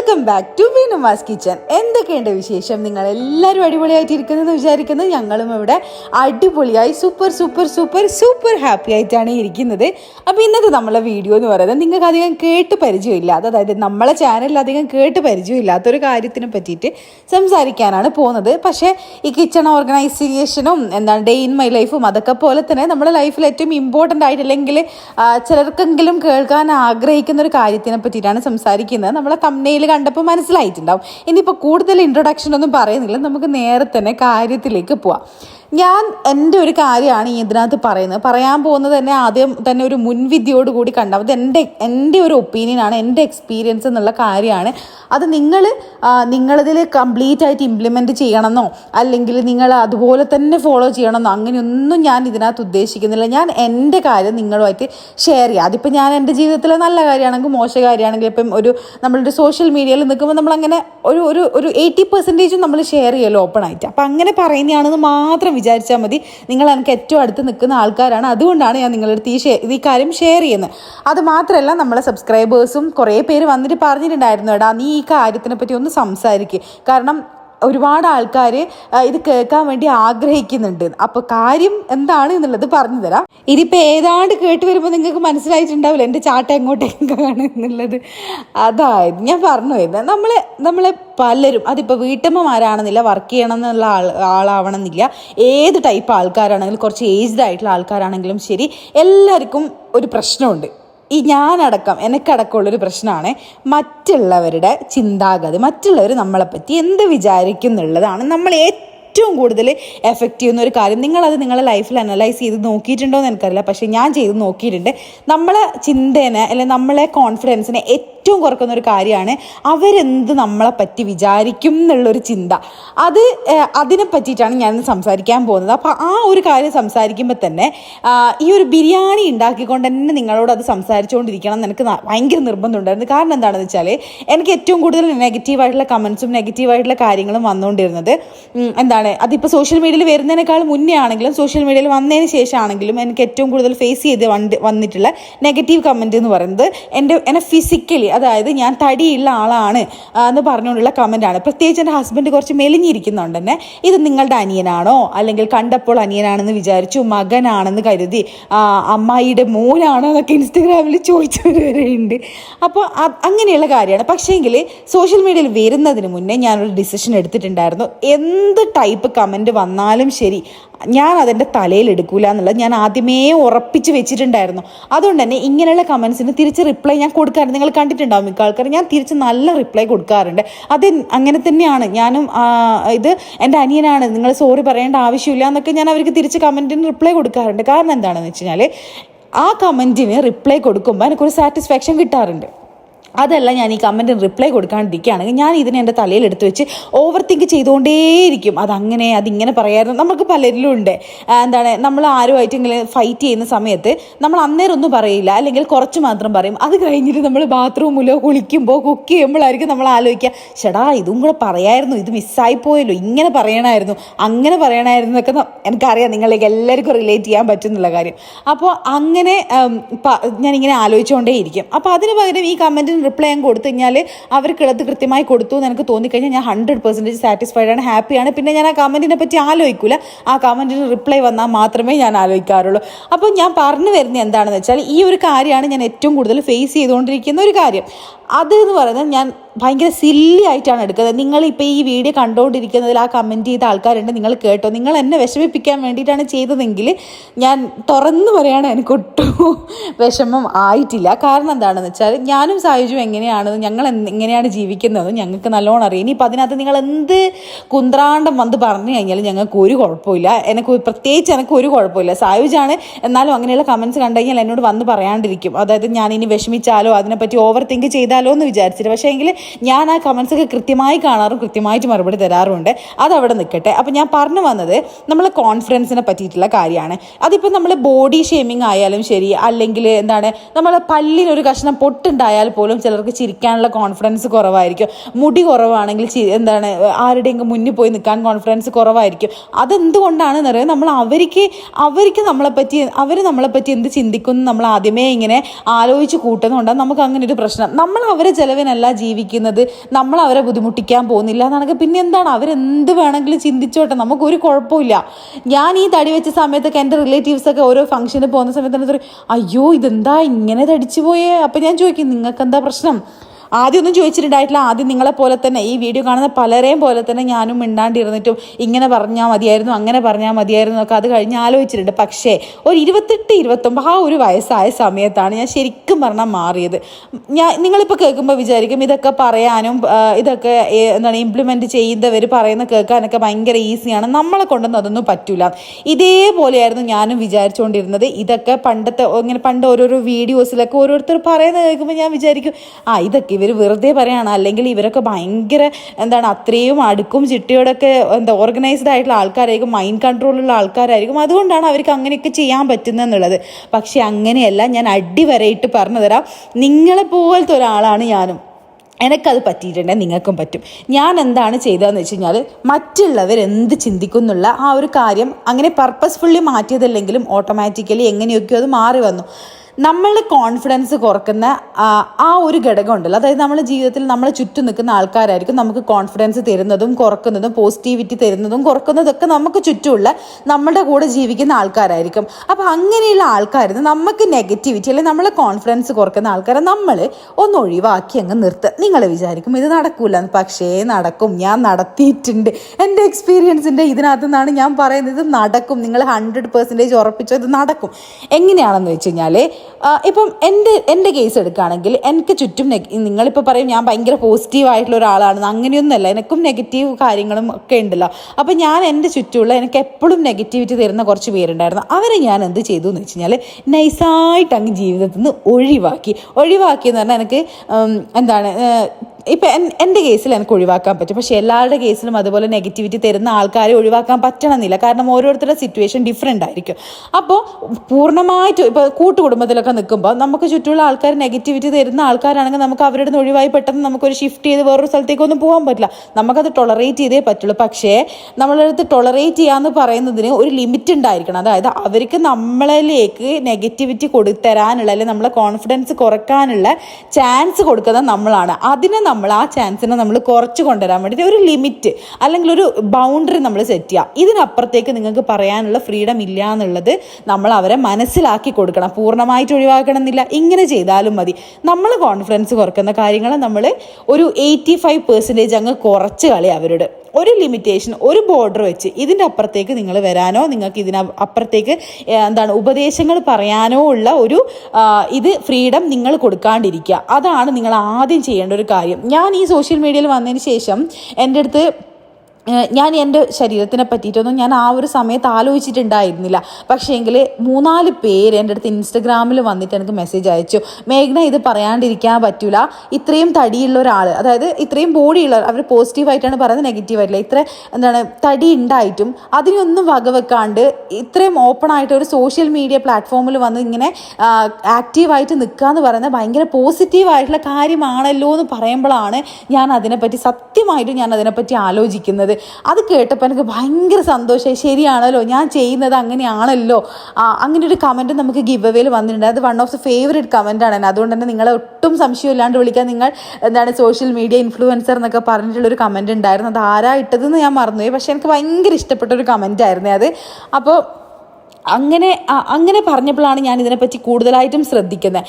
Welcome back to Beenumas kitchen എന്തൊക്കെയുണ്ട് വിശേഷം? നിങ്ങൾ എല്ലാവരും അടിപൊളിയായിട്ട് ഇരിക്കുന്നതെന്ന് വിചാരിക്കുന്നത് ഞങ്ങളും ഇവിടെ അടിപൊളിയായി super super super super happy ആയിട്ടാണ് ഇരിക്കുന്നത്. അപ്പോൾ ഇന്നത്തെ നമ്മളെ വീഡിയോ എന്ന് പറയുന്നത് നിങ്ങൾക്ക് അധികം കേട്ട് പരിചയമില്ല. അതായത് നമ്മളെ ചാനലിൽ അധികം കേട്ട് പരിചയമില്ലാത്തൊരു കാര്യത്തിനെ പറ്റിയിട്ട് സംസാരിക്കാനാണ് പോകുന്നത്. പക്ഷേ ഈ കിച്ചൺ ഓർഗനൈസേഷനും എന്താണ് ഡേ ഇൻ മൈ ലൈഫും അതൊക്കെ പോലെ തന്നെ നമ്മുടെ ലൈഫിൽ ഏറ്റവും ഇമ്പോർട്ടന്റ് ആയിട്ടില്ലെങ്കിൽ ചിലർക്കെങ്കിലും കേൾക്കാൻ ആഗ്രഹിക്കുന്ന ഒരു കാര്യത്തിനെ പറ്റിയിട്ടാണ് സംസാരിക്കുന്നത്. നമ്മളെ തമ്മനയിൽ കണ്ടപ്പോൾ മനസ്സിലായിട്ടുണ്ടാവും. ഇനിയിപ്പോൾ കൂടുതൽ ഇൻട്രൊഡക്ഷൻ ഒന്നും പറയുന്നില്ല. നമുക്ക് നേരെ തന്നെ കാര്യത്തിലേക്ക് പോവാം. ഞാൻ എന്റെ ഒരു കാര്യമാണ് ഈ ഇതിനകത്ത് പറയുന്നത്. പറയാൻ പോകുന്നത് തന്നെ ആദ്യം തന്നെ ഒരു മുൻവിധിയോട് കൂടി കണ്ടാൽ അത് എന്റെ എന്റെ ഒരു ഒപ്പീനിയനാണ് എന്റെ എക്സ്പീരിയൻസ് എന്നുള്ള കാര്യമാണ്. അത് നിങ്ങൾ നിങ്ങളിതിൽ കംപ്ലീറ്റ് ആയിട്ട് ഇംപ്ലിമെന്റ് ചെയ്യണമെന്നോ അല്ലെങ്കിൽ നിങ്ങൾ അതുപോലെ തന്നെ ഫോളോ ചെയ്യണമെന്നോ അങ്ങനെയൊന്നും ഞാൻ ഇതിനകത്ത് ഉദ്ദേശിക്കുന്നില്ല. ഞാൻ എന്റെ കാര്യം നിങ്ങളുമായിട്ട് ഷെയർ ചെയ്യുക അതിപ്പോൾ ഞാൻ എന്റെ ജീവിതത്തിലെ നല്ല കാര്യമാണെങ്കിൽ മോശ കാര്യമാണെങ്കിൽ ഇപ്പം ഒരു നമ്മളൊരു സോഷ്യൽ മീഡിയയിൽ നിൽക്കുമ്പോൾ നമ്മളങ്ങനെ ഒരു ഒരു ഒരു എയ്റ്റി പെർസെന്റേജും നമ്മൾ ഷെയർ ചെയ്യുമല്ലോ ഓപ്പൺ ആയിട്ട്. അപ്പം അങ്ങനെ പറയുന്നതാണെന്ന് മാത്രം വിചാരിച്ചാൽ മതി. നിങ്ങൾ എനിക്ക് ഏറ്റവും അടുത്ത് നിൽക്കുന്ന ആൾക്കാരാണ്. അതുകൊണ്ടാണ് ഞാൻ നിങ്ങളുടെ അടുത്ത് ഈ ഷെയർ ഈ കാര്യം ഷെയർ ചെയ്യുന്നത്. അത് മാത്രമല്ല നമ്മളെ സബ്സ്ക്രൈബേഴ്സും കുറേ പേര് വന്നിട്ട് പറഞ്ഞിട്ടുണ്ടായിരുന്നു എടാ നീ ഈ കാര്യത്തിനെ പറ്റി ഒന്ന് സംസാരിക്കുക കാരണം ഒരുപാട് ആൾക്കാർ ഇത് കേൾക്കാൻ വേണ്ടി ആഗ്രഹിക്കുന്നുണ്ട്. അപ്പോൾ കാര്യം എന്താണ് എന്നുള്ളത് പറഞ്ഞു തരാം. ഇതിപ്പോൾ ഏതാണ്ട് കേട്ട് വരുമ്പോൾ നിങ്ങൾക്ക് മനസ്സിലായിട്ടുണ്ടാവില്ല എന്റെ ചാട്ട എങ്ങോട്ടേക്കാണ് എന്നുള്ളത്. അതായത് ഞാൻ പറഞ്ഞു വരുന്നത് നമ്മളെ നമ്മളെ പലരും അതിപ്പോൾ വീട്ടമ്മമാരാണെന്നില്ല വർക്ക് ചെയ്യണം എന്നുള്ള ആൾ ആളാവണമെന്നില്ല ഏത് ടൈപ്പ് ആൾക്കാരാണെങ്കിലും കുറച്ച് ഏജ്ഡ് ആയിട്ടുള്ള ആൾക്കാരാണെങ്കിലും ശരി എല്ലാവർക്കും ഒരു പ്രശ്നമുണ്ട്. ഈ ഞാനടക്കം എനിക്കടക്കമുള്ളൊരു പ്രശ്നമാണ് മറ്റുള്ളവരുടെ ചിന്താഗതി മറ്റുള്ളവർ നമ്മളെപ്പറ്റി എന്ത് വിചാരിക്കും എന്നുള്ളതാണ് നമ്മൾ ഏറ്റവും കൂടുതൽ എഫക്റ്റ് ചെയ്യുന്ന ഒരു കാര്യം. നിങ്ങളത് നിങ്ങളുടെ ലൈഫിൽ അനലൈസ് ചെയ്ത് നോക്കിയിട്ടുണ്ടോ എന്ന് എനിക്കറിയില്ല. പക്ഷേ ഞാൻ ചെയ്ത് നോക്കിയിട്ടുണ്ട്. നമ്മളെ ചിന്തേനെ അല്ലെങ്കിൽ നമ്മളെ കോൺഫിഡൻസിനെ ഏറ്റവും കുറക്കുന്ന ഒരു കാര്യമാണ് അവരെന്ത് നമ്മളെ പറ്റി വിചാരിക്കും എന്നുള്ളൊരു ചിന്ത. അത് അതിനെ പറ്റിയിട്ടാണ് ഞാൻ സംസാരിക്കാൻ പോകുന്നത്. അപ്പോൾ ആ ഒരു കാര്യം സംസാരിക്കുമ്പോൾ തന്നെ ഈ ഒരു ബിരിയാണി ഉണ്ടാക്കിക്കൊണ്ട് തന്നെ നിങ്ങളോട് അത് സംസാരിച്ചുകൊണ്ടിരിക്കണം എന്ന് എനിക്ക് ഭയങ്കര നിർബന്ധമുണ്ടായിരുന്നു. കാരണം എന്താണെന്ന് വെച്ചാൽ എനിക്ക് ഏറ്റവും കൂടുതൽ നെഗറ്റീവായിട്ടുള്ള കമൻസും നെഗറ്റീവായിട്ടുള്ള കാര്യങ്ങളും വന്നുകൊണ്ടിരുന്നത് ഉം, എന്താണ് അതിപ്പോൾ സോഷ്യൽ മീഡിയയിൽ വരുന്നതിനേക്കാൾ മുന്നേ ആണെങ്കിലും സോഷ്യൽ മീഡിയയിൽ വന്നതിന് ശേഷമാണെങ്കിലും എനിക്ക് ഏറ്റവും കൂടുതൽ ഫേസ് ചെയ്ത് വന്നിട്ടുള്ള നെഗറ്റീവ് കമന്റ് എന്ന് പറയുന്നത് എന്റെ എന്നെ ഫിസിക്കലി അതായത് ഞാൻ തടിയുള്ള ആളാണ് എന്ന് പറഞ്ഞുകൊണ്ടുള്ള കമന്റാണ് പ്രത്യേകിച്ച് എന്റെ ഹസ്ബൻഡ് കുറച്ച് മെലിഞ്ഞിരിക്കുന്നുണ്ട് തന്നെ ഇത് നിങ്ങളുടെ അനിയനാണോ? അല്ലെങ്കിൽ കണ്ടപ്പോൾ അനിയനാണെന്ന് വിചാരിച്ചു മകനാണെന്ന് കരുതി അമ്മായിയുടെ മോനാണോ എന്നൊക്കെ ഇൻസ്റ്റഗ്രാമിൽ ചോദിച്ചവരുണ്ട്. അപ്പോൾ അങ്ങനെയുള്ള കാര്യമാണ്. പക്ഷേങ്കിൽ സോഷ്യൽ മീഡിയയിൽ വരുന്നതിന് മുന്നേ ഞാനൊരു ഡിസിഷൻ എടുത്തിട്ടുണ്ടായിരുന്നു. എന്ത് കമന്റ് വന്നാലും ശരി. ഞാൻ അതിന്റെ തലയിൽ എടുക്കൂല എന്നുള്ളത് ഞാൻ ആദ്യമേ ഉറപ്പിച്ച് വെച്ചിട്ടുണ്ടായിരുന്നു. അതുകൊണ്ട് തന്നെ ഇങ്ങനെയുള്ള കമൻസിന് തിരിച്ച് റിപ്ലൈ ഞാൻ കൊടുക്കാറുണ്ട്. നിങ്ങൾ കണ്ടിട്ടുണ്ടാവും മിക്ക ആൾക്കാർ ഞാൻ തിരിച്ച് നല്ല റിപ്ലൈ കൊടുക്കാറുണ്ട്. അത് അങ്ങനെ തന്നെയാണ്. ഞാനും ഇത് എന്റെ അനിയനാണ്. നിങ്ങൾ സോറി പറയേണ്ട ആവശ്യമില്ല എന്നൊക്കെ ഞാൻ അവർക്ക് തിരിച്ച് കമന്റിന് റിപ്ലൈ കൊടുക്കാറുണ്ട്. കാരണം എന്താണെന്ന് വെച്ച് കഴിഞ്ഞാൽ ആ കമന്റിന് റിപ്ലൈ കൊടുക്കുമ്പോൾ എനിക്കൊരു സാറ്റിസ്ഫാക്ഷൻ കിട്ടാറുണ്ട്. അതല്ല ഞാൻ ഈ കമന്റിന് റിപ്ലൈ കൊടുക്കാണ്ടിരിക്കുകയാണെങ്കിൽ ഞാൻ ഇതിനെ എന്റെ തലയിൽ എടുത്ത് വെച്ച് ഓവർ തിങ്ക് ചെയ്തുകൊണ്ടേയിരിക്കും. അതങ്ങനെ അതിങ്ങനെ പറയായിരുന്നു. നമുക്ക് പലരിലും ഉണ്ട്. എന്താണ് നമ്മൾ ആരുമായിട്ടെങ്കിലും ഫൈറ്റ് ചെയ്യുന്ന സമയത്ത് നമ്മൾ അന്നേരം ഒന്നും പറയില്ല. അല്ലെങ്കിൽ കുറച്ച് മാത്രം പറയും. അത് കഴിഞ്ഞിട്ട് നമ്മൾ ബാത്റൂമിലോ കുളിക്കുമ്പോൾ കുക്ക് ചെയ്യുമ്പോഴായിരിക്കും നമ്മൾ ആലോചിക്കുക. ചേടാ ഇതും കൂടെ പറയായിരുന്നു. ഇത് മിസ്സായി പോയല്ലോ ഇങ്ങനെ പറയണമായിരുന്നു. അങ്ങനെ പറയണമായിരുന്നു എന്നൊക്കെ എനിക്കറിയാം. നിങ്ങളിലേക്ക് എല്ലാവർക്കും റിലേറ്റ് ചെയ്യാൻ പറ്റുന്നുള്ള കാര്യം. അപ്പോൾ അങ്ങനെ ഞാനിങ്ങനെ ആലോചിച്ചുകൊണ്ടേയിരിക്കും. അപ്പോൾ അതിന് പകരം ഈ കമന്റിന് റിപ്ലൈ ഞാൻ കൊടുത്തു കഴിഞ്ഞാൽ അവർക്കുള്ളത് കൃത്യമായി കൊടുത്തു എന്ന് എനിക്ക് തോന്നിക്കഴിഞ്ഞാൽ ഞാൻ ഹൺഡ്രഡ് പെർസെന്റേജ് സാറ്റിസ്ഫൈഡ് ആണ് ഹാപ്പിയാണ് പിന്നെ ഞാൻ ആ കമന്റിനെ പറ്റി ആലോചിക്കില്ല ആ കമന്റിന് റിപ്ലൈ വന്നാൽ മാത്രമേ ഞാൻ ആലോചിക്കാറുള്ളൂ. അപ്പോൾ ഞാൻ പറഞ്ഞു വരുന്നത് എന്താണെന്ന് വെച്ചാൽ ഈ ഒരു കാര്യമാണ് ഞാൻ ഏറ്റവും കൂടുതൽ ഫേസ് ചെയ്തുകൊണ്ടിരിക്കുന്ന ഒരു കാര്യം. അത് എന്ന് പറയുന്നത് ഞാൻ ഭയങ്കര സില്ലി ആയിട്ടാണ് എടുക്കുന്നത്. നിങ്ങൾ ഇപ്പോൾ ഈ വീഡിയോ കണ്ടുകൊണ്ടിരിക്കുന്നതിൽ ആ കമന്റ് ചെയ്ത ആൾക്കാരുണ്ട് നിങ്ങൾ കേട്ടോ. നിങ്ങൾ എന്നെ വിഷമിപ്പിക്കാൻ വേണ്ടിയിട്ടാണ് ചെയ്തതെങ്കിൽ ഞാൻ തുറന്നു പറയാണ് എനിക്ക് ഒട്ടും വിഷമം ആയിട്ടില്ല. കാരണം എന്താണെന്ന് വെച്ചാൽ ഞാനും സായുജും എങ്ങനെയാണ് ഞങ്ങൾ എങ്ങനെയാണ് ജീവിക്കുന്നത് ഞങ്ങൾക്ക് നല്ലോണം അറിയാം. ഇനിയിപ്പോൾ അതിനകത്ത് നിങ്ങൾ എന്ത് കുന്ത്രാണ്ടം വന്ന് പറഞ്ഞു കഴിഞ്ഞാൽ ഞങ്ങൾക്ക് ഒരു കുഴപ്പമില്ല. എനിക്ക് പ്രത്യേകിച്ച് എനിക്ക് ഒരു കുഴപ്പമില്ല. സായുജാണ് എന്നാലും അങ്ങനെയുള്ള കമൻസ് കണ്ടു കഴിഞ്ഞാൽ എന്നോട് വന്ന് പറയാണ്ടിരിക്കും. അതായത് ഞാൻ ഇനി വിഷമിച്ചാലോ അതിനെപ്പറ്റി ഓവർ തിങ്ക് ചെയ്താലോ എന്ന് വിചാരിച്ചിട്ട് പക്ഷേ എങ്കിൽ ഞാൻ ആ കമൻസ് ഒക്കെ കൃത്യമായി കാണാറും കൃത്യമായിട്ട് മറുപടി തരാറുമുണ്ട്. അതവിടെ നിൽക്കട്ടെ. അപ്പോൾ ഞാൻ പറഞ്ഞു വന്നത് നമ്മൾ കോൺഫിഡൻസിനെ പറ്റിയിട്ടുള്ള കാര്യമാണ്. അതിപ്പോൾ നമ്മൾ ബോഡി ഷേമിങ് ആയാലും ശരി അല്ലെങ്കിൽ എന്താണ് നമ്മൾ പല്ലിനൊരു കഷ്ണം പൊട്ടുണ്ടായാൽ പോലും ചിലർക്ക് ചിരിക്കാനുള്ള കോൺഫിഡൻസ് കുറവായിരിക്കും. മുടി കുറവാണെങ്കിൽ എന്താണ് ആരുടെയെങ്കിലും മുന്നിൽ പോയി നിൽക്കാൻ കോൺഫിഡൻസ് കുറവായിരിക്കും. അതെന്തുകൊണ്ടാണെന്ന് അറിയാം നമ്മൾ അവർക്ക് അവർക്ക് നമ്മളെ പറ്റി അവർ നമ്മളെപ്പറ്റി എന്ത് ചിന്തിക്കുന്നു നമ്മൾ ആദ്യമേ ഇങ്ങനെ ആലോചിച്ച് കൂട്ടുന്നതുകൊണ്ടാണ് നമുക്ക് അങ്ങനെ ഒരു പ്രശ്നം. നമ്മൾ അവരെ ചിലവിനല്ല ജീവിക്കുന്നത്. നമ്മൾ അവരെ ബുദ്ധിമുട്ടിക്കാൻ പോകുന്നില്ല എന്നാണെങ്കിൽ പിന്നെ എന്താണ്? അവരെന്ത് വേണമെങ്കിലും ചിന്തിച്ചോട്ടെ. നമുക്കൊരു കുഴപ്പമില്ല. ഞാൻ ഈ തടി വെച്ച സമയത്തൊക്കെ എന്റെ റിലേറ്റീവ്സൊക്കെ ഓരോ ഫംഗ്ഷന് പോകുന്ന സമയത്ത് അയ്യോ ഇതെന്താ ഇങ്ങനെ തടിച്ചു പോയേ അപ്പം ഞാൻ ചോദിക്കും നിങ്ങൾക്ക് എന്താ പ്രശ്നം? ആദ്യമൊന്നും ചോദിച്ചിട്ടുണ്ടായിട്ടില്ല. ആദ്യം നിങ്ങളെ പോലെ തന്നെ ഈ വീഡിയോ കാണുന്ന പലരെയും പോലെ തന്നെ ഞാനും മിണ്ടാണ്ടിരുന്നിട്ടും ഇങ്ങനെ പറഞ്ഞാൽ മതിയായിരുന്നു അങ്ങനെ പറഞ്ഞാൽ മതിയായിരുന്നു എന്നൊക്കെ അത് കഴിഞ്ഞ് ആലോചിച്ചിട്ടുണ്ട്. പക്ഷേ ഒരു ഇരുപത്തെട്ട് ഇരുപത്തൊമ്പത് ആ ഒരു വയസ്സായ സമയത്താണ് ഞാൻ ശരിക്കും പറഞ്ഞാൽ മാറിയത്. ഞാൻ നിങ്ങളിപ്പോൾ കേൾക്കുമ്പോൾ വിചാരിക്കും ഇതൊക്കെ പറയാനും ഇതൊക്കെ എന്താണ് ഇംപ്ലിമെന്റ് ചെയ്യുന്നവർ പറയുന്ന കേൾക്കാനൊക്കെ ഭയങ്കര ഈസിയാണ് നമ്മളെ കൊണ്ടൊന്നും അതൊന്നും പറ്റില്ല ഇതേപോലെയായിരുന്നു ഞാനും വിചാരിച്ചുകൊണ്ടിരുന്നത് ഇതൊക്കെ പണ്ടത്തെ ഇങ്ങനെ പണ്ട് ഓരോരോ വീഡിയോസിലൊക്കെ ഓരോരുത്തർ പറയുന്നത് കേൾക്കുമ്പോൾ ഞാൻ വിചാരിക്കും ആ ഇതൊക്കെ ഇവർ വെറുതെ പറയുകയാണ് അല്ലെങ്കിൽ ഇവരൊക്കെ ഭയങ്കര എന്താണ് അത്രയും അടുക്കും ചിട്ടയോടൊക്കെ എന്താ ഓർഗനൈസ്ഡ് ആയിട്ടുള്ള ആൾക്കാരായിരിക്കും മൈൻഡ് കൺട്രോളുള്ള ആൾക്കാരായിരിക്കും. അതുകൊണ്ടാണ് അവർക്ക് അങ്ങനെയൊക്കെ ചെയ്യാൻ പറ്റുന്നതെന്നുള്ളത്. പക്ഷേ അങ്ങനെയല്ല ഞാൻ അടിവരയിട്ട് പറഞ്ഞു തരാം നിങ്ങളെ പോലത്തെ ഒരാളാണ് ഞാനും. എനിക്കത് പറ്റിയിട്ടുണ്ടെങ്കിൽ നിങ്ങൾക്കും പറ്റും. ഞാൻ എന്താണ് ചെയ്തതെന്ന് വെച്ച് കഴിഞ്ഞാൽ മറ്റുള്ളവർ എന്ത് ചിന്തിക്കുന്നുള്ള ആ ഒരു കാര്യം അങ്ങനെ പർപ്പസ്ഫുള്ളി മാറ്റിയതല്ലെങ്കിലും ഓട്ടോമാറ്റിക്കലി എങ്ങനെയൊക്കെയോ അത് മാറി വന്നു. നമ്മളുടെ കോൺഫിഡൻസ് കുറക്കുന്ന ആ, ഒരു ഘടകം ഉണ്ടല്ലോ അതായത് നമ്മുടെ ജീവിതത്തിൽ നമ്മളെ ചുറ്റും നിൽക്കുന്ന ആൾക്കാരായിരിക്കും നമുക്ക് കോൺഫിഡൻസ് തരുന്നതും കുറക്കുന്നതും പോസിറ്റിവിറ്റി തരുന്നതും കുറക്കുന്നതൊക്കെ നമുക്ക് ചുറ്റുമുള്ള നമ്മുടെ കൂടെ ജീവിക്കുന്ന ആൾക്കാരായിരിക്കും. അപ്പോൾ അങ്ങനെയുള്ള ആൾക്കാരിൽ നമുക്ക് നെഗറ്റിവിറ്റി അല്ലെങ്കിൽ നമ്മളെ കോൺഫിഡൻസ് കുറക്കുന്ന ആൾക്കാരെ നമ്മൾ ഒന്ന് ഒഴിവാക്കി അങ്ങ് നിർത്തുക നിങ്ങൾ വിചാരിക്കും ഇത് നടക്കൂല. പക്ഷേ നടക്കും. ഞാൻ നടത്തിയിട്ടുണ്ട്. എന്റെ എക്സ്പീരിയൻസിന്റെ ഇതിനകത്തു നിന്നാണ് ഞാൻ പറയുന്നത് ഇത് നടക്കും. നിങ്ങൾ ഹൺഡ്രഡ് പെർസെന്റേജ് ഉറപ്പിച്ചോ ഇത് നടക്കും. എങ്ങനെയാണെന്ന് വെച്ച് കഴിഞ്ഞാൽ ഇപ്പം എന്റെ എന്റെ കേസ് എടുക്കുകയാണെങ്കിൽ എനിക്ക് ചുറ്റും നിങ്ങളിപ്പോൾ പറയും ഞാൻ ഭയങ്കര പോസിറ്റീവ് ആയിട്ടുള്ള ഒരാളാണെന്ന്. അങ്ങനെയൊന്നുമല്ല. എനിക്കും നെഗറ്റീവ് കാര്യങ്ങളും ഒക്കെ ഉണ്ടല്ലോ. അപ്പം ഞാൻ എന്റെ ചുറ്റുമുള്ള എനിക്ക് എപ്പോഴും നെഗറ്റിവിറ്റി തരുന്ന കുറച്ച് പേരുണ്ടായിരുന്നു. അവരെ ഞാൻ എന്ത് ചെയ്തു എന്ന് വെച്ച് കഴിഞ്ഞാൽ നൈസായിട്ട് അങ്ങ് ജീവിതത്തിൽ നിന്ന് ഒഴിവാക്കി. ഒഴിവാക്കി എന്ന് പറഞ്ഞാൽ എനിക്ക് എന്താണ് ഇപ്പം എൻ- എന്റെ കേസിൽ എനിക്ക് ഒഴിവാക്കാൻ പറ്റും. പക്ഷേ എല്ലാവരുടെ കേസിലും അതുപോലെ നെഗറ്റിവിറ്റി തരുന്ന ആൾക്കാരെ ഒഴിവാക്കാൻ പറ്റണമെന്നില്ല. കാരണം ഓരോരുത്തരുടെ സിറ്റുവേഷൻ ഡിഫറെന്റ് ആയിരിക്കും. അപ്പോൾ പൂർണമായിട്ട് ഇപ്പോൾ കൂട്ടുകുടുംബത്തിലൊക്കെ നിൽക്കുമ്പോൾ നമുക്ക് ചുറ്റുമുള്ള ആൾക്കാർ നെഗറ്റിവിറ്റി തരുന്ന ആൾക്കാരാണെങ്കിൽ നമുക്ക് അവരുടെ ഒഴിവായി പെട്ടെന്ന് നമുക്കൊരു ഷിഫ്റ്റ് ചെയ്ത് വേറൊരു സ്ഥലത്തേക്കൊന്നും പോകാൻ പറ്റില്ല. നമുക്കത് ടൊളറേറ്റ് ചെയ്തേ പറ്റുള്ളൂ. പക്ഷേ നമ്മളടുത്ത് ടൊളറേറ്റ് ചെയ്യാന്ന് പറയുന്നതിന് ഒരു ലിമിറ്റ് ഉണ്ടായിരിക്കണം. അതായത് അവർക്ക് നമ്മളിലേക്ക് നെഗറ്റിവിറ്റി കൊടുത്തരാനുള്ള അല്ലെങ്കിൽ നമ്മളെ കോൺഫിഡൻസ് കുറയ്ക്കാനുള്ള ചാൻസ് കൊടുക്കുന്നത് നമ്മളാണ്. അതിനെ നമ്മൾ ആ ചാൻസിനെ നമ്മൾ കുറച്ച് കൊണ്ടുവരാൻ വേണ്ടിയിട്ട് ഒരു ലിമിറ്റ് അല്ലെങ്കിൽ ഒരു ബൗണ്ടറി നമ്മൾ സെറ്റ് ചെയ്യുക. ഇതിനപ്പുറത്തേക്ക് നിങ്ങൾക്ക് പറയാനുള്ള ഫ്രീഡം ഇല്ല എന്നുള്ളത് നമ്മൾ അവരെ മനസ്സിലാക്കി കൊടുക്കണം. പൂർണമായിട്ട് ഒഴിവാക്കണം എന്നില്ല ഇങ്ങനെ ചെയ്താലും മതി. നമ്മൾ കോൺഫിഡൻസ് കുറക്കുന്ന കാര്യങ്ങൾ നമ്മൾ ഒരു എയ്റ്റി ഫൈവ് പെർസെന്റേജ് അങ്ങ് കുറച്ച് കളി അവരോട്. ഒരു ലിമിറ്റേഷൻ ഒരു ബോർഡർ വെച്ച് ഇതിന്റെ അപ്പുറത്തേക്ക് നിങ്ങൾ വരാനോ നിങ്ങൾക്ക് ഇതിന് അപ്പുറത്തേക്ക് എന്താണ് ഉപദേശങ്ങൾ പറയാനോ ഉള്ള ഒരു ഇത് ഫ്രീഡം നിങ്ങൾ കൊടുക്കാണ്ടിരിക്കുക. അതാണ് നിങ്ങൾ ആദ്യം ചെയ്യേണ്ട ഒരു കാര്യം. ഞാൻ ഈ സോഷ്യൽ മീഡിയയിൽ വന്നതിന് ശേഷം എന്റെ അടുത്ത് ഞാൻ എന്റെ ശരീരത്തിനെ പറ്റിയിട്ടൊന്നും ഞാൻ ആ ഒരു സമയത്ത് ആലോചിച്ചിട്ടുണ്ടായിരുന്നില്ല. പക്ഷേ എങ്കിൽ മൂന്നാൽ പേര് എന്റെ അടുത്ത് ഇൻസ്റ്റഗ്രാമിൽ വന്നിട്ട് എനിക്ക് മെസ്സേജ് അയച്ചു. മേഘ്ന ഇത് പറയാണ്ടിരിക്കാൻ പറ്റില്ല ഇത്രയും തടിയുള്ള ഒരാൾ അതായത് ഇത്രയും ബോഡിയുള്ള അവർ പോസിറ്റീവായിട്ടാണ് പറയുന്നത് നെഗറ്റീവായിട്ടില്ല ഇത്ര എന്താണ് തടി ഉണ്ടായിട്ടും അതിനൊന്നും വകവെക്കാണ്ട് ഇത്രയും ഓപ്പൺ ആയിട്ട് ഒരു സോഷ്യൽ മീഡിയ പ്ലാറ്റ്ഫോമിൽ വന്ന് ഇങ്ങനെ ആക്റ്റീവായിട്ട് നിൽക്കുക എന്ന് പറയുന്നത് ഭയങ്കര പോസിറ്റീവായിട്ടുള്ള കാര്യമാണല്ലോ എന്ന് പറയുമ്പോഴാണ് ഞാൻ അതിനെപ്പറ്റി സത്യമായിട്ടും ഞാൻ അതിനെപ്പറ്റി ആലോചിക്കുന്നത്. അത് കേട്ടപ്പോൾ എനിക്ക് ഭയങ്കര സന്തോഷമായി. ശരിയാണല്ലോ ഞാൻ ചെയ്യുന്നത് അങ്ങനെയാണല്ലോ. അങ്ങനെ ഒരു കമന്റ് നമുക്ക് ഗിവ് അവേയിൽ വന്നിട്ടുണ്ട്. അത് one of the favourite comment ആണ്. അതുകൊണ്ട് തന്നെ നിങ്ങളെ ഒട്ടും സംശയമില്ലാണ്ട് വിളിക്കാൻ നിങ്ങൾ എന്താണ് സോഷ്യൽ മീഡിയ ഇൻഫ്ലുവൻസർ എന്നൊക്കെ പറഞ്ഞിട്ടുള്ളൊരു കമന്റ് ഉണ്ടായിരുന്നു. അത് ആരാ ഇട്ടതെന്ന് ഞാൻ മറന്നുപോയി. പക്ഷേ എനിക്ക് ഭയങ്കര ഇഷ്ടപ്പെട്ട ഒരു കമന്റ് ആയിരുന്നു അത്. അപ്പോൾ അങ്ങനെ അങ്ങനെ പറഞ്ഞപ്പോഴാണ് ഞാൻ ഇതിനെപ്പറ്റി കൂടുതലായിട്ടും ശ്രദ്ധിക്കുന്നത്.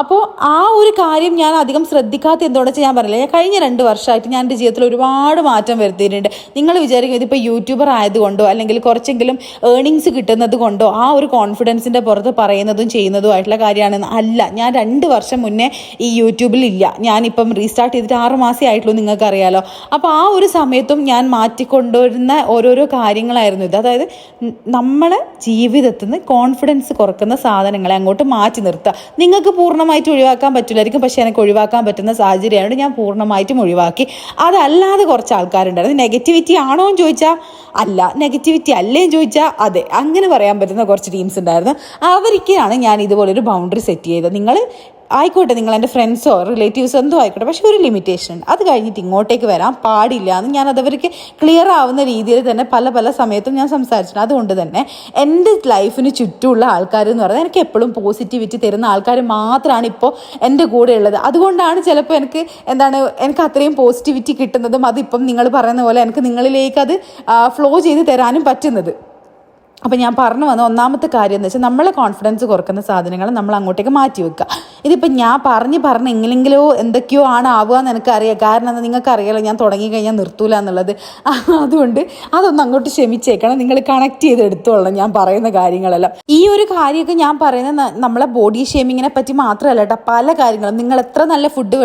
അപ്പോൾ ആ ഒരു കാര്യം ഞാൻ അധികം ശ്രദ്ധിക്കാത്ത എന്തുകൊണ്ട് വെച്ചാൽ ഞാൻ പറഞ്ഞില്ല ഞാൻ കഴിഞ്ഞ രണ്ട് വർഷമായിട്ട് ഞാൻ എന്റെ ജീവിതത്തിൽ ഒരുപാട് മാറ്റം വരുത്തിയിട്ടുണ്ട്. നിങ്ങൾ വിചാരിക്കും ഇതിപ്പോൾ യൂട്യൂബർ ആയതുകൊണ്ടോ അല്ലെങ്കിൽ കുറച്ചെങ്കിലും ഏണിങ്സ് കിട്ടുന്നത് കൊണ്ടോ ആ ഒരു കോൺഫിഡൻസിന്റെ പുറത്ത് പറയുന്നതും ചെയ്യുന്നതും ആയിട്ടുള്ള കാര്യമാണെന്ന് അല്ല ഞാൻ രണ്ട് വർഷം മുന്നേ ഈ യൂട്യൂബിൽ ഇല്ല. ഞാനിപ്പം റീസ്റ്റാർട്ട് ചെയ്തിട്ട് ആറ് മാസം ആയിട്ടുള്ളൂ നിങ്ങൾക്കറിയാലോ. അപ്പോൾ ആ ഒരു സമയത്തും ഞാൻ മാറ്റിക്കൊണ്ടുവരുന്ന ഓരോരോ കാര്യങ്ങളായിരുന്നു ഇത്. അതായത് നമ്മളെ ജീവിതത്തിൽ നിന്ന് കോൺഫിഡൻസ് കുറക്കുന്ന സാധനങ്ങളെ അങ്ങോട്ട് മാറ്റി നിർത്തുക. നിങ്ങൾക്ക് പൂർണമായിട്ട് ഒഴിവാക്കാൻ പറ്റില്ലായിരിക്കും പക്ഷേ എനിക്ക് ഒഴിവാക്കാൻ പറ്റുന്ന സാഹചര്യമായതുകൊണ്ട് ഞാൻ പൂർണമായിട്ടും ഒഴിവാക്കി. അതല്ലാതെ കുറച്ച് ആൾക്കാരുണ്ടായിരുന്നു. നെഗറ്റിവിറ്റി ആണോ എന്ന് ചോദിച്ചാൽ അല്ല നെഗറ്റിവിറ്റി അല്ലേന്ന് ചോദിച്ചാൽ അതെ അങ്ങനെ പറയാൻ പറ്റുന്ന കുറച്ച് ടീംസ് ഉണ്ടായിരുന്നു. അവർക്കാണ് ഞാൻ ഇതുപോലൊരു ബൗണ്ടറി സെറ്റ് ചെയ്തത്. നിങ്ങൾ ആയിക്കോട്ടെ നിങ്ങൾ എന്റെ ഫ്രണ്ട്സോ റിലേറ്റീവ്സോ എന്തോ ആയിക്കോട്ടെ പക്ഷേ ഒരു ലിമിറ്റേഷൻ ഉണ്ട് അത് കഴിഞ്ഞിട്ട് ഇങ്ങോട്ടേക്ക് വരാൻ പാടില്ല. എന്ന് ഞാൻ അതവർക്ക് ക്ലിയർ ആവുന്ന രീതിയിൽ തന്നെ പല പല സമയത്തും ഞാൻ സംസാരിച്ചിട്ടുണ്ട്. അതുകൊണ്ട് തന്നെ എന്റെ ലൈഫിന് ചുറ്റുമുള്ള ആൾക്കാർ എന്ന് പറയുന്നത് എനിക്ക് എപ്പോഴും പോസിറ്റിവിറ്റി തരുന്ന ആൾക്കാർ മാത്രമാണ് ഇപ്പോൾ എന്റെ കൂടെ ഉള്ളത്. അതുകൊണ്ടാണ് ചിലപ്പോൾ എനിക്ക് എന്താണ് എനിക്ക് അത്രയും പോസിറ്റിവിറ്റി കിട്ടുന്നതും അതിപ്പം നിങ്ങൾ പറയുന്ന പോലെ എനിക്ക് നിങ്ങളിലേക്ക് അത് ഫ്ലോ ചെയ്ത് തരാനും പറ്റുന്നത്. അപ്പം ഞാൻ പറഞ്ഞു വന്ന ഒന്നാമത്തെ കാര്യം എന്ന് വെച്ചാൽ നമ്മളെ കോൺഫിഡൻസ് കുറക്കുന്ന സാധനങ്ങൾ നമ്മൾ അങ്ങോട്ടേക്ക് മാറ്റി വെക്കുക ഇതിപ്പോൾ ഞാൻ പറഞ്ഞ് പറഞ്ഞ് എങ്ങനെങ്കിലോ എന്തൊക്കെയോ ആണ് ആവുക എന്ന് എനിക്കറിയാം. കാരണം എന്താ നിങ്ങൾക്ക് അറിയാലോ ഞാൻ തുടങ്ങി കഴിഞ്ഞാൽ നിർത്തൂല എന്നുള്ളത്. അതുകൊണ്ട് അതൊന്ന് അങ്ങോട്ട് ക്ഷമിച്ചേക്കണം. നിങ്ങൾ കണക്ട് ചെയ്ത് എടുത്തോളണം ഞാൻ പറയുന്ന കാര്യങ്ങളെല്ലാം. ഈ ഒരു കാര്യമൊക്കെ ഞാൻ പറയുന്നത് ന- നമ്മളെ ബോഡി ഷേമിങ്ങിനെ പറ്റി മാത്രമല്ല കേട്ടോ. പല കാര്യങ്ങളും. നിങ്ങൾ എത്ര നല്ല ഫുഡ്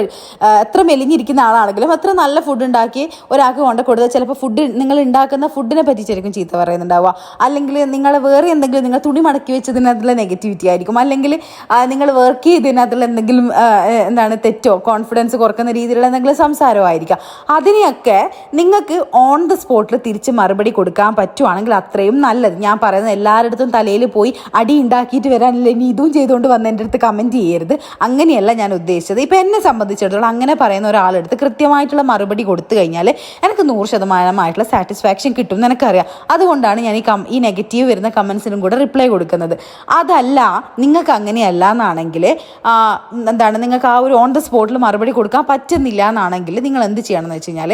എത്ര മെലിഞ്ഞിരിക്കുന്ന ആളാണെങ്കിലും എത്ര നല്ല ഫുഡ് ഉണ്ടാക്കി ഒരാൾക്ക് കൊണ്ട് കൊടുത്താൽ ചിലപ്പോൾ ഫുഡ് നിങ്ങൾ ഉണ്ടാക്കുന്ന ഫുഡിനെ പറ്റി ശരിക്കും ചീത്ത പറയുന്നുണ്ടാവുക. അല്ലെങ്കിൽ നിങ്ങൾ വേറെ എന്തെങ്കിലും നിങ്ങൾ തുണി മടക്കി വെച്ചതിനകത്തുള്ള നെഗറ്റിവിറ്റി ആയിരിക്കും. അല്ലെങ്കിൽ നിങ്ങൾ വർക്ക് ചെയ്തതിനകത്തുള്ള എന്തെങ്കിലും എന്താണ് തെറ്റോ കോൺഫിഡൻസ് കുറക്കുന്ന രീതിയിലുള്ള എന്തെങ്കിലും സംസാരമോ ആയിരിക്കാം. അതിനെയൊക്കെ നിങ്ങൾക്ക് ഓൺ ദ സ്പോട്ടിൽ തിരിച്ച് മറുപടി കൊടുക്കാൻ പറ്റുവാണെങ്കിൽ അത്രയും നല്ലത്. ഞാൻ പറയുന്നത് എല്ലാവരുടെ തലയിൽ പോയി അടി ഉണ്ടാക്കിയിട്ട് വരാനില്ല ഇനി ഇതും ചെയ്തുകൊണ്ട് വന്ന് എന്റെ അടുത്ത് കമന്റ് ചെയ്യരുത്. അങ്ങനെയല്ല ഞാൻ ഉദ്ദേശിച്ചത്. ഇപ്പം എന്നെ സംബന്ധിച്ചിടത്തോളം അങ്ങനെ പറയുന്ന ഒരാളെടുത്ത് കൃത്യമായിട്ടുള്ള മറുപടി കൊടുത്തു കഴിഞ്ഞാൽ എനിക്ക് നൂറ് ശതമാനമായിട്ടുള്ള സാറ്റിസ്ഫാക്ഷൻ കിട്ടും എന്ന് എനിക്കറിയാം. അതുകൊണ്ടാണ് ഞാൻ ഈ കം ഈ നെഗറ്റീവ് വരുന്ന കമൻസിനും കൂടെ റിപ്ലൈ കൊടുക്കുന്നത്. അതല്ല നിങ്ങൾക്ക് അങ്ങനെയല്ല എന്നാണെങ്കിൽ എന്താണ് നിങ്ങൾക്ക് ആ ഒരു ഓൺ ദ സ്പോട്ടിൽ മറുപടി കൊടുക്കാൻ പറ്റുന്നില്ല എന്നാണെങ്കിൽ നിങ്ങൾ എന്ത് ചെയ്യണമെന്ന് വെച്ച് കഴിഞ്ഞാൽ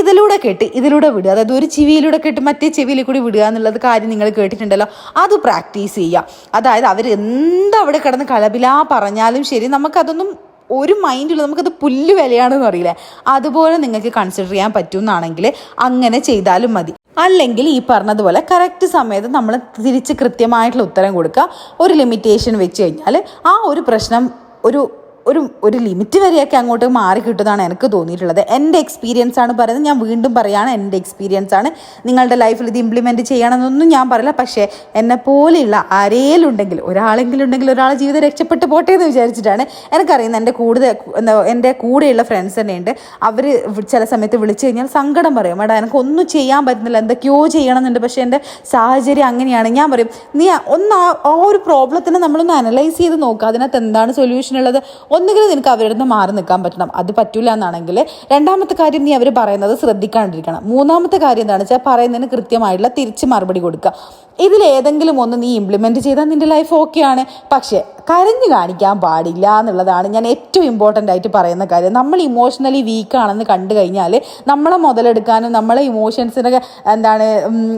ഇതിലൂടെ കേട്ട് ഇതിലൂടെ വിടുക. അതായത് ഒരു ചെവിയിലൂടെ കേട്ട് മറ്റേ ചെവിയിൽ കൂടി വിടുക എന്നുള്ളത് കാര്യം നിങ്ങൾ കേട്ടിട്ടുണ്ടല്ലോ. അത് പ്രാക്ടീസ് ചെയ്യുക. അതായത് അവർ എന്തവിടെ കിടന്ന് കളബിലാ പറഞ്ഞാലും ശരി നമുക്കതൊന്നും ഒരു മൈൻഡിൽ നമുക്കത് പുല്ല് വിലയാണെന്ന് അറിയില്ലേ. അതുപോലെ നിങ്ങൾക്ക് കൺസിഡർ ചെയ്യാൻ പറ്റുമെന്നാണെങ്കിൽ അങ്ങനെ ചെയ്താലും മതി. അല്ലെങ്കിൽ ഈ പറഞ്ഞതുപോലെ കറക്റ്റ് സമയത്ത് നമ്മൾ തിരിച്ച് കൃത്യമായിട്ടുള്ള ഉത്തരം കൊടുക്കുക. ഒരു ലിമിറ്റേഷൻ വെച്ച് കഴിഞ്ഞാൽ ആ ഒരു പ്രശ്നം ഒരു ഒരു ഒരു ലിമിറ്റ് വരെയൊക്കെ അങ്ങോട്ട് മാറി കിട്ടുന്നതാണ് എനിക്ക് തോന്നിയിട്ടുള്ളത്. എന്റെ എക്സ്പീരിയൻസ് ആണ് പറയുന്നത്. ഞാൻ വീണ്ടും പറയുകയാണ് എന്റെ എക്സ്പീരിയൻസ് ആണ്. നിങ്ങളുടെ ലൈഫിൽ ഇത് ഇംപ്ലിമെന്റ് ചെയ്യണമെന്നൊന്നും ഞാൻ പറയില്ല. പക്ഷേ എന്നെ പോലെയുള്ള ആരേലുണ്ടെങ്കിൽ ഒരാളെങ്കിലും ഉണ്ടെങ്കിൽ ഒരാളെ ജീവിതം രക്ഷപ്പെട്ട് പോട്ടെ എന്ന് വിചാരിച്ചിട്ടാണ് എനിക്കറിയുന്നത്. എന്റെ കൂടുതൽ എന്താ എന്റെ കൂടെയുള്ള ഫ്രണ്ട്സ് തന്നെയുണ്ട് അവർ ചില സമയത്ത് വിളിച്ചു കഴിഞ്ഞാൽ സങ്കടം പറയും. എനിക്ക് ഒന്നും ചെയ്യാൻ പറ്റുന്നില്ല. എന്തൊക്കെയോ ചെയ്യണമെന്നുണ്ട്. പക്ഷേ എന്റെ സാഹചര്യം അങ്ങനെയാണ്. ഞാൻ പറയും നീ ഒന്ന് ആ ഒരു പ്രോബ്ലത്തിന് നമ്മളൊന്ന് അനലൈസ് ചെയ്ത് നോക്കുക അതിനകത്ത് എന്താണ് സൊല്യൂഷൻ ഉള്ളത്? ഒന്നുകിൽ നിനക്ക് അവരുടെ നിന്ന് മാറി നിൽക്കാൻ പറ്റണം. അത് പറ്റൂല എന്നാണെങ്കിൽ രണ്ടാമത്തെ കാര്യം നീ അവർ പറയുന്നത് ശ്രദ്ധിക്കാണ്ടിരിക്കണം. മൂന്നാമത്തെ കാര്യം എന്താണെന്ന് വെച്ചാൽ പറയുന്നതിന് കൃത്യമായിട്ടുള്ള തിരിച്ച് മറുപടി കൊടുക്കുക. ഇതിലേതെങ്കിലും ഒന്ന് നീ ഇംപ്ലിമെന്റ് ചെയ്താൽ നിന്റെ ലൈഫ് ഓക്കെയാണ് പക്ഷേ കരഞ്ഞു കാണിക്കാൻ പാടില്ല എന്നുള്ളതാണ് ഞാൻ ഏറ്റവും ഇമ്പോർട്ടന്റ് ആയിട്ട് പറയുന്ന കാര്യം. നമ്മൾ ഇമോഷണലി വീക്കാണെന്ന് കണ്ടു കഴിഞ്ഞാൽ നമ്മളെ മുതലെടുക്കാനും നമ്മളെ ഇമോഷൻസിനൊക്കെ എന്താണ്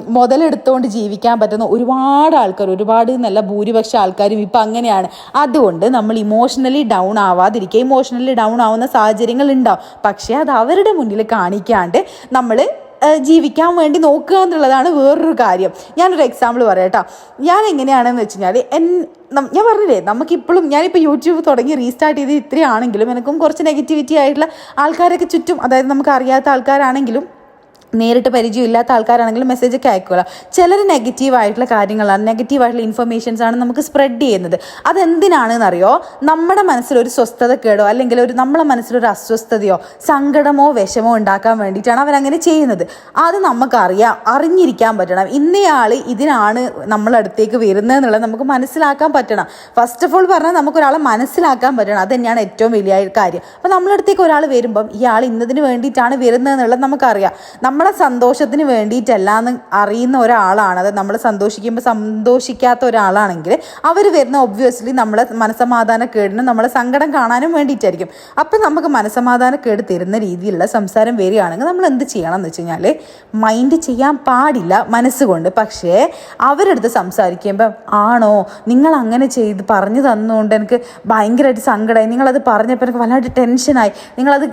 മുതലെടുത്തുകൊണ്ട് ജീവിക്കാൻ പറ്റുന്ന ഒരുപാട് ആൾക്കാർ ഒരുപാട് നല്ല ഭൂരിപക്ഷം ആൾക്കാരും ഇപ്പം അങ്ങനെയാണ്. അതുകൊണ്ട് നമ്മൾ ഇമോഷണലി ഡൗൺ ആവാതിരിക്കുക. ഇമോഷണലി ഡൗൺ ആവുന്ന സാഹചര്യങ്ങൾ ഉണ്ടാവും. പക്ഷേ അത് അവരുടെ മുന്നിൽ കാണിക്കാണ്ട് നമ്മൾ ജീവിക്കാൻ വേണ്ടി നോക്കുക എന്നുള്ളതാണ് വേറൊരു കാര്യം. ഞാനൊരു എക്സാമ്പിൾ പറയാം കേട്ടോ. ഞാൻ എങ്ങനെയാണെന്ന് വെച്ച് കഴിഞ്ഞാൽ എൻ ഞാൻ പറഞ്ഞില്ലേ നമുക്കിപ്പോഴും ഞാനിപ്പോൾ യൂട്യൂബ് തുടങ്ങി റീസ്റ്റാർട്ട് ചെയ്ത് ഇത്രയാണെങ്കിലും എനിക്കും കുറച്ച് നെഗറ്റിവിറ്റി ആയിട്ടുള്ള ആൾക്കാരൊക്കെ ചുറ്റും അതായത് നമുക്ക് അറിയാത്ത ആൾക്കാരാണെങ്കിലും നേരിട്ട് പരിചയമില്ലാത്ത ആൾക്കാരാണെങ്കിലും മെസ്സേജ് ഒക്കെ അയക്കുക. ചിലർ നെഗറ്റീവ് ആയിട്ടുള്ള കാര്യങ്ങളാണ്. നെഗറ്റീവ് ആയിട്ടുള്ള ഇൻഫർമേഷൻസ് ആണ് നമുക്ക് സ്പ്രെഡ് ചെയ്യുന്നത്. അതെന്തിനാണെന്ന് അറിയോ നമ്മുടെ മനസ്സിലൊരു സ്വസ്ഥതക്കേടോ അല്ലെങ്കിൽ ഒരു നമ്മളെ മനസ്സിലൊരു അസ്വസ്ഥതയോ സങ്കടമോ വിഷമോ ഉണ്ടാക്കാൻ വേണ്ടിയിട്ടാണ് അവരങ്ങനെ ചെയ്യുന്നത്. അത് നമുക്കറിയാം. അറിഞ്ഞിരിക്കാൻ പറ്റണം. ഇന്നയാൾ ഇതിനാണ് നമ്മളടുത്തേക്ക് വരുന്നത് എന്നുള്ളത് നമുക്ക് മനസ്സിലാക്കാൻ പറ്റണം. ഫസ്റ്റ് ഓഫ് ഓൾ പറഞ്ഞാൽ നമുക്കൊരാളെ മനസ്സിലാക്കാൻ പറ്റണം. അത് തന്നെയാണ് ഏറ്റവും വലിയ കാര്യം. അപ്പോൾ നമ്മളടുത്തേക്ക് ഒരാൾ വരുമ്പം ഇയാൾ ഇന്നതിന് വേണ്ടിയിട്ടാണ് വരുന്നത് എന്നുള്ളത് നമുക്കറിയാം. നമ്മളെ സന്തോഷത്തിന് വേണ്ടിയിട്ടല്ല എന്ന് അറിയുന്ന ഒരാളാണ്. അത് നമ്മൾ സന്തോഷിക്കുമ്പോൾ സന്തോഷിക്കാത്ത ഒരാളാണെങ്കിൽ അവർ വരുന്ന ഒബ്വിയസ്ലി നമ്മളെ മനസമാധാനക്കേടിനും നമ്മളെ സങ്കടം കാണാനും വേണ്ടിയിട്ടായിരിക്കും. അപ്പം നമുക്ക് മനസമാധാനക്കേട് തരുന്ന രീതിയിലുള്ള സംസാരം വരികയാണെങ്കിൽ നമ്മൾ എന്ത് ചെയ്യണം എന്ന് വെച്ച് കഴിഞ്ഞാൽ മൈൻഡ് ചെയ്യാൻ പാടില്ല മനസ്സുകൊണ്ട്. പക്ഷേ അവരെടുത്ത് സംസാരിക്കുമ്പോൾ ആണോ നിങ്ങൾ അങ്ങനെ ചെയ്ത് പറഞ്ഞു തന്നുകൊണ്ട് എനിക്ക് ഭയങ്കരമായിട്ട് സങ്കടമായി നിങ്ങളത് പറഞ്ഞപ്പോൾ എനിക്ക് വല്ലാണ്ട് ടെൻഷനായി നിങ്ങളത്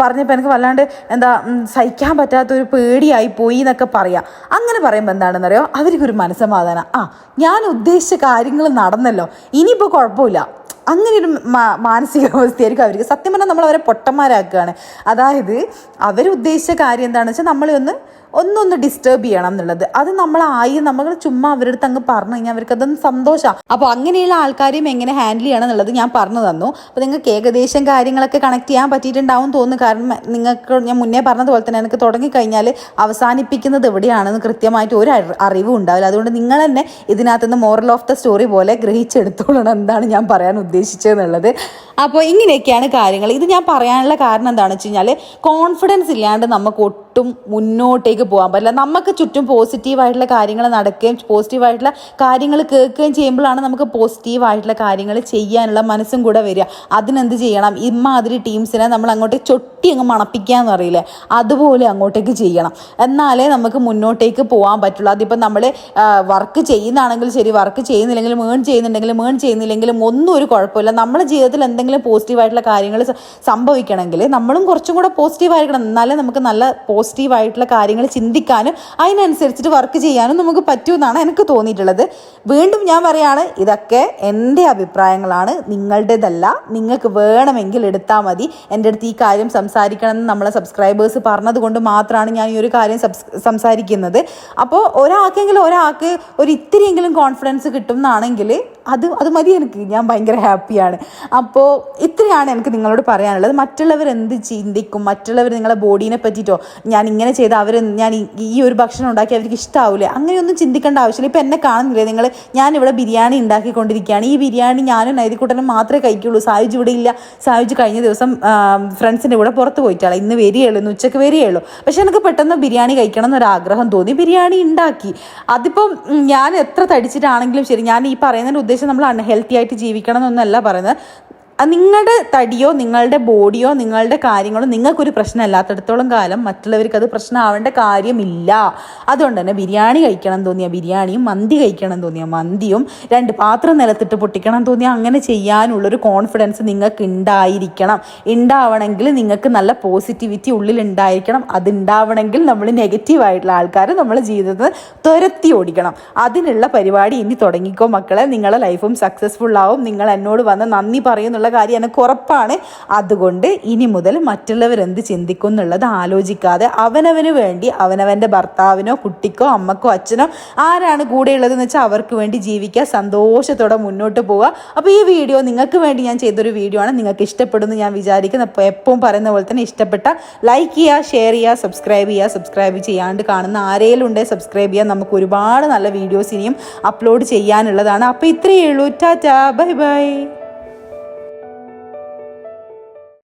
പറഞ്ഞപ്പോൾ എനിക്ക് വല്ലാണ്ട് എന്താ സഹിക്കാൻ പറ്റാത്തൊരു പേടിയായി പോയി എന്നൊക്കെ പറയാം. അങ്ങനെ പറയുമ്പോൾ എന്താണെന്നറിയോ? അവർക്കൊരു മനസ്സമാധാനം. ആ ഞാൻ ഉദ്ദേശിച്ച കാര്യങ്ങൾ നടന്നല്ലോ. ഇനിയിപ്പോൾ കുഴപ്പമില്ല. അങ്ങനെ ഒരു മാനസികാവസ്ഥയായിരിക്കും അവർക്ക്. സത്യം പറഞ്ഞാൽ നമ്മൾ അവരെ പൊട്ടന്മാരാക്കുകയാണ്. അതായത് അവരുദ്ദേശിച്ച കാര്യം എന്താണെന്ന് വെച്ചാൽ നമ്മളെ ഒന്ന് ഒന്നൊന്ന് ഡിസ്റ്റർബ് ചെയ്യണം എന്നുള്ളത്. അത് നമ്മളായി നമ്മൾ ചുമ്മാ അവരുടെ അടുത്ത് അങ്ങ് പറഞ്ഞു കഴിഞ്ഞാൽ അവർക്ക് അതൊന്ന് സന്തോഷമാണ് അപ്പോൾ അങ്ങനെയുള്ള ആൾക്കാരെയും എങ്ങനെ ഹാൻഡിൽ ചെയ്യണം എന്നുള്ളത് ഞാൻ പറഞ്ഞു തന്നു. അപ്പോൾ നിങ്ങൾക്ക് ഏകദേശം കാര്യങ്ങളൊക്കെ കണക്ട് ചെയ്യാൻ പറ്റിയിട്ടുണ്ടാവും തോന്നുന്നു. കാരണം നിങ്ങൾക്ക് ഞാൻ മുന്നേ പറഞ്ഞതുപോലെ തന്നെ എനിക്ക് തുടങ്ങിക്കഴിഞ്ഞാൽ അവസാനിപ്പിക്കുന്നത് എവിടെയാണെന്ന് കൃത്യമായിട്ട് ഒരു അറി- അറിവും ഉണ്ടാവില്ല. അതുകൊണ്ട് നിങ്ങൾ തന്നെ ഇതിനകത്തുനിന്ന് മോറൽ ഓഫ് ദ സ്റ്റോറി പോലെ ഗ്രഹിച്ചെടുത്തോളണം എന്താണ് ഞാൻ പറയാൻ ഉദ്ദേശിച്ചത് ഉദ്ദേശിച്ചതെന്നുള്ളത് അപ്പോൾ ഇങ്ങനെയൊക്കെയാണ് കാര്യങ്ങൾ. ഇത് ഞാൻ പറയാനുള്ള കാരണം എന്താണെന്ന് വെച്ച് കഴിഞ്ഞാൽ കോൺഫിഡൻസ് ഇല്ലാണ്ട് നമുക്ക് ഒട്ടും മുന്നോട്ടേക്ക് പോകാൻ പറ്റില്ല. നമുക്ക് ചുറ്റും പോസിറ്റീവായിട്ടുള്ള കാര്യങ്ങൾ നടക്കുകയും പോസിറ്റീവായിട്ടുള്ള കാര്യങ്ങൾ കേൾക്കുകയും ചെയ്യുമ്പോഴാണ് നമുക്ക് പോസിറ്റീവായിട്ടുള്ള കാര്യങ്ങൾ ചെയ്യാനുള്ള മനസ്സും കൂടെ വരിക. അതിനെന്ത് ചെയ്യണം? ഇമ്മാതിരി ടീംസിനെ നമ്മൾ അങ്ങോട്ട് ചൊട്ടി അങ്ങ് മണപ്പിക്കാന്ന് അറിയില്ലേ അതുപോലെ അങ്ങോട്ടേക്ക് ചെയ്യണം. എന്നാലേ നമുക്ക് മുന്നോട്ടേക്ക് പോകാൻ പറ്റുള്ളൂ. അതിപ്പോൾ നമ്മൾ വർക്ക് ചെയ്യുന്നതാണെങ്കിലും ശരി വർക്ക് ചെയ്യുന്നില്ലെങ്കിലും മേൺ ചെയ്യുന്നുണ്ടെങ്കിലും മേൺ ചെയ്യുന്നില്ലെങ്കിലും ഒന്നും ഒരു കുഴപ്പമില്ല. നമ്മുടെ ജീവിതത്തിൽ എന്തെങ്കിലും പോസിറ്റീവായിട്ടുള്ള കാര്യങ്ങൾ സംഭവിക്കണമെങ്കിൽ നമ്മളും കുറച്ചും കൂടെ പോസിറ്റീവായിരിക്കണം. എന്നാലേ നമുക്ക് നല്ല പോസിറ്റീവായിട്ടുള്ള കാര്യങ്ങൾ ചിന്തിക്കാനും അതിനനുസരിച്ചിട്ട് വർക്ക് ചെയ്യാനും നമുക്ക് പറ്റുമെന്നാണ് എനിക്ക് തോന്നിയിട്ടുള്ളത്. വീണ്ടും ഞാൻ പറയുകയാണ് ഇതൊക്കെ എന്റെ അഭിപ്രായങ്ങളാണ് നിങ്ങളുടേതല്ല. നിങ്ങൾക്ക് വേണമെങ്കിൽ എടുത്താൽ മതി. എന്റെ അടുത്ത് ഈ കാര്യം സംസാരിക്കണം എന്ന് നമ്മളെ സബ്സ്ക്രൈബേഴ്സ് പറഞ്ഞതുകൊണ്ട് മാത്രമാണ് ഞാൻ ഈ ഒരു കാര്യം സംസാരിക്കുന്നത്. അപ്പോൾ ഒരാൾക്കെങ്കിലും ഒരാൾക്ക് ഒരു ഇത്തിരിയെങ്കിലും കോൺഫിഡൻസ് കിട്ടും എന്നാണെങ്കിൽ അത് അത് മതി എനിക്ക്. ഞാൻ ഭയങ്കര ഹാപ്പിയാണ്. അപ്പോൾ ഇത്രയാണ് എനിക്ക് നിങ്ങളോട് പറയാനുള്ളത്. മറ്റുള്ളവർ എന്ത് ചിന്തിക്കും? മറ്റുള്ളവർ നിങ്ങളെ ബോഡീനെ പറ്റിയിട്ടോ ഞാൻ ഇങ്ങനെ ചെയ്ത അവർ ഞാൻ ഈ- ഒരു ഭക്ഷണം ഉണ്ടാക്കി അവർക്ക് ഇഷ്ടാവില്ലേ അങ്ങനെയൊന്നും ചിന്തിക്കേണ്ട ആവശ്യമില്ല. ഇപ്പം എന്നെ കാണുന്നില്ലേ നിങ്ങൾ ഞാനിവിടെ ബിരിയാണി ഉണ്ടാക്കിക്കൊണ്ടിരിക്കുകയാണ്. ഈ ബിരിയാണി ഞാനും നൈതിക്കുട്ടനും മാത്രമേ കഴിക്കുള്ളൂ. സായുജ് ഇവിടെ ഇല്ല. സായുജ് കഴിഞ്ഞ ദിവസം ഫ്രണ്ട്സിന്റെ കൂടെ പുറത്ത് പോയിട്ടാണ്. ഇന്ന് വരികയുള്ളൂ ഇന്ന് ഉച്ചയ്ക്ക് വരികയുള്ളൂ പക്ഷേ എനിക്ക് പെട്ടെന്ന് ബിരിയാണി കഴിക്കണം എന്നൊരാഗ്രഹം തോന്നി. ബിരിയാണി ഉണ്ടാക്കി. അതിപ്പം ഞാൻ എത്ര തടിച്ചിട്ടാണെങ്കിലും ശരി ഞാൻ ഈ പറയുന്നതിന്റെ ഉദ്ദേശം നമ്മൾ അൺഹെൽത്തി ആയിട്ട് ജീവിക്കണം എന്നൊന്നല്ല പറയുന്നത്. നിങ്ങളുടെ തടിയോ നിങ്ങളുടെ ബോഡിയോ നിങ്ങളുടെ കാര്യങ്ങളോ നിങ്ങൾക്കൊരു പ്രശ്നമല്ലാത്തടത്തോളം കാലം മറ്റുള്ളവർക്ക് അത് പ്രശ്നമാവേണ്ട കാര്യമില്ല. അതുകൊണ്ട് തന്നെ ബിരിയാണി കഴിക്കണം തോന്നിയ ബിരിയാണിയും മന്തി കഴിക്കണം തോന്നിയ മന്തിയും രണ്ട് പാത്രം നിലത്തിട്ട് പൊട്ടിക്കണം തോന്നിയ അങ്ങനെ ചെയ്യാനുള്ളൊരു കോൺഫിഡൻസ് നിങ്ങൾക്ക് ഉണ്ടായിരിക്കണം ഉണ്ടാവണമെങ്കിൽ നിങ്ങൾക്ക് നല്ല പോസിറ്റിവിറ്റി ഉള്ളിൽ ഉണ്ടായിരിക്കണം അതുണ്ടാവണമെങ്കിൽ നമ്മൾ നെഗറ്റീവായിട്ടുള്ള ആൾക്കാർ നമ്മളെ ജീവിതത്തിൽ തുരത്തി ഓടിക്കണം. അതിനുള്ള പരിപാടി ഇനി തുടങ്ങിക്കോ മക്കളെ. നിങ്ങളെ ലൈഫും സക്സസ്ഫുൾ ആവും. നിങ്ങൾ എന്നോട് വന്ന് നന്ദി പറയുന്നുള്ള കാര്യം എനിക്ക് ഉറപ്പാണ് അതുകൊണ്ട് ഇനി മുതൽ മറ്റുള്ളവർ എന്ത് ചിന്തിക്കും എന്നുള്ളത് ആലോചിക്കാതെ അവനവന് വേണ്ടി അവനവന്റെ ഭർത്താവിനോ കുട്ടിക്കോ അമ്മക്കോ അച്ഛനോ ആരാണ് കൂടെയുള്ളതെന്ന് വെച്ചാൽ അവർക്ക് വേണ്ടി ജീവിക്കുക സന്തോഷത്തോടെ മുന്നോട്ട് പോവുക. അപ്പോൾ ഈ വീഡിയോ നിങ്ങൾക്ക് വേണ്ടി ഞാൻ ചെയ്തൊരു വീഡിയോ ആണ്. നിങ്ങൾക്ക് ഇഷ്ടപ്പെടുന്നു ഞാൻ വിചാരിക്കുന്നു. അപ്പോൾ എപ്പോഴും പറയുന്ന പോലെ തന്നെ ഇഷ്ടപ്പെട്ട ലൈക്ക് ചെയ്യുക ഷെയർ ചെയ്യുക സബ്സ്ക്രൈബ് ചെയ്യുക സബ്സ്ക്രൈബ് ചെയ്യാണ്ട് കാണുന്ന ആരെങ്കിലും ഉണ്ടെങ്കിൽ സബ്സ്ക്രൈബ് ചെയ്യാൻ നമുക്ക് ഒരുപാട് നല്ല വീഡിയോസ് ഇനിയും അപ്ലോഡ് ചെയ്യാനുള്ളതാണ്. അപ്പോൾ ഇത്രയേ ഉള്ളൂ. ടാറ്റാ. Bye bye.